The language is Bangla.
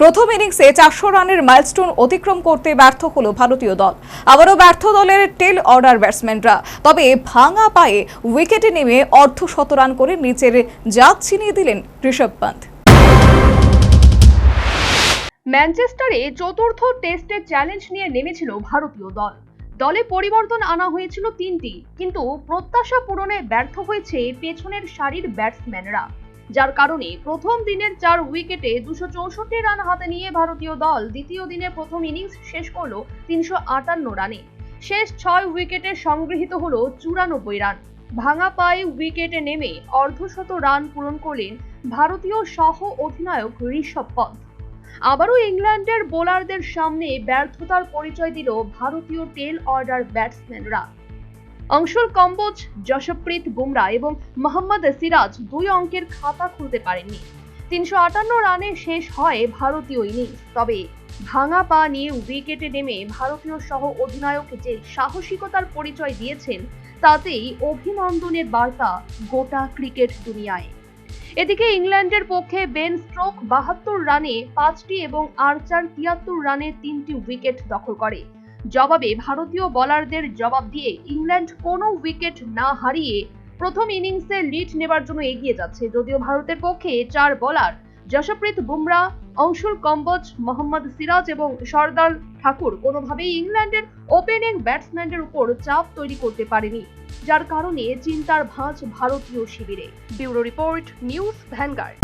প্রথম ইনিংসে চারশো রানের মাইলস্টোন অতিক্রম করতে ব্যর্থ হলো ভারতীয় দল। আবারও ব্যর্থ দলের টেল অর্ডার ব্যাটসম্যানরা। তবে ভাঙা পায়ে উইকেটে নেমে অর্ধ শত রান করে নিচের জাত ছিনিয়ে দিলেন ঋষভ পান্ত ম্যানচেস্টারে চতুর্থ টেস্টের চ্যালেঞ্জ নিয়ে নেমেছিল ভারতীয় দল। দলে পরিবর্তন আনা হয়েছিল তিনটি, কিন্তু প্রত্যাশা পূরণে ব্যর্থ হয়েছে পেছনের সারির ব্যাটসম্যানরা। যার কারণে প্রথম দিনের চার উইকেটে দুশো চৌষট্টি রান হাতে নিয়ে ভারতীয় দল দ্বিতীয় দিনে প্রথম ইনিংস শেষ করল তিনশো আটান্ন রানে। শেষ ছয় উইকেটে সংগৃহীত হল চুরানব্বই রান। ভাঙা পায়ে উইকেটে নেমে অর্ধশত রান পূরণ করলেন ভারতীয় সহ অধিনায়ক ঋষভ পন্থ। আবারও ইংল্যান্ডের বোলারদের সামনে ব্যর্থতার পরিচয় দিল ভারতীয় টেল অর্ডার ব্যাটসম্যানরা। অংশুল কম্বোজ, যশপ্রীত বুমরা এবং মোহাম্মদ সিরাজ দুই অঙ্কের খাতা খুলতে পারেননি। তিনশো আটান্ন রানে শেষ হয় ভারতীয় ইনিংস। তবে ভাঙা পা নিয়ে উইকেটে নেমে ভারতীয় সহ অধিনায়ক যে সাহসিকতার পরিচয় দিয়েছেন, তাতেই অভিনন্দনের বার্তা গোটা ক্রিকেট দুনিয়ায়। এদিকে ইংল্যান্ডের পক্ষে বেন স্ট্রোক বাহাত্তর রানে পাঁচটি এবং আর্চার তিয়াত্তর রানে তিনটি উইকেট দখল করে। জবাবে ভারতীয় বোলারদের জবাব দিয়ে ইংল্যান্ড কোনো উইকেট না হারিয়ে প্রথম ইনিংসে লিড নেবার জন্য এগিয়ে যাচ্ছে। যদিও ভারতের পক্ষে চার বোলার যশপ্রীত বুমরা, অংশুল কম্বোজ, মোহাম্মদ সিরাজ এবং সর্দার ঠাকুর কোনোভাবেই ইংল্যান্ডের ওপেনিং ব্যাটসম্যানদের উপর চাপ তৈরি করতে পারেনি। যার কারণে চিন্তার ভাঁজ ভারতীয় শিবিরে। Bureau report, news Vanguard.